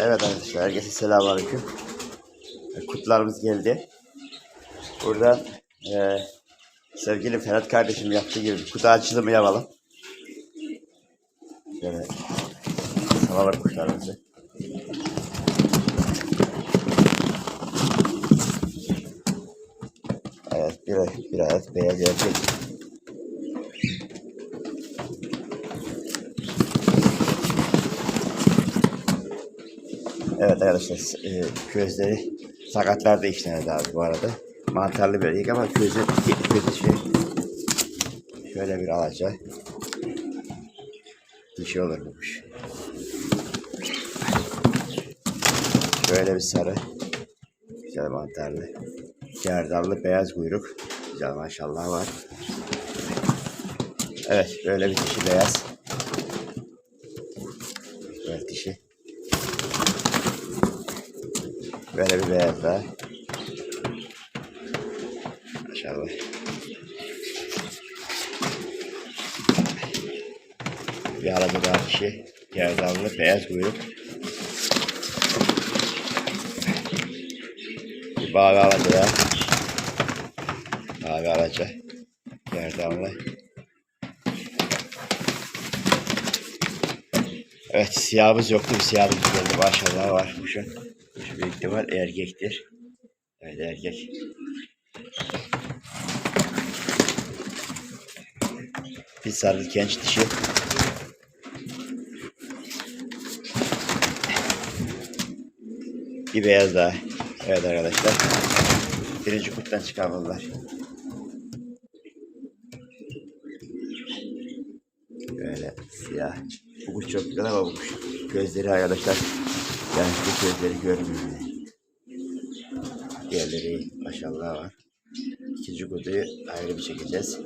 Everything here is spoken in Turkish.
Evet arkadaşlar herkese selamünaleyküm. Kutlarımız geldi. Buradan e, sevgili Ferhat kardeşim yaptığı gibi kutu açılımı yapalım. Şöyle salalım kuşlarımızı. Evet bir, bir adet beyaz erkek. Evet arkadaşlar e, közleri sakatlarda işlenedi abi bu arada. Mantarlı bir erkek ama közü, közü şey şöyle bir alaca. Dişi olur bu kuş. Şöyle bir sarı. Güzel mantarlı. Gerdanlı beyaz kuyruk. Güzel maşallah var. Evet böyle bir dişi beyaz. Evet dişi. Böyle bir beyaz daha. Maşallah. Bir arada daha dişi. Gerdanlı beyaz kuyruk. Bir mavi alaca ya. Mavi alaca. Gerdanlı. Evet siyahımız yoktu. Bir siyahımız geldi. Maşallah var kuşun. Şu büyük ihtimal erkektir. Evet erkek. Bir sarı genç dişi. Bir beyaz daha. Evet arkadaşlar. Birinci kuttan çıkarmalılar. Böyle siyah. Bu kuş çok güzel ama bu kuş gözleri arkadaşlar. Yani şu gözleri görmüyor. Diğerleri maşallah var. İkinci kutuyu ayrı bir çekeceğiz.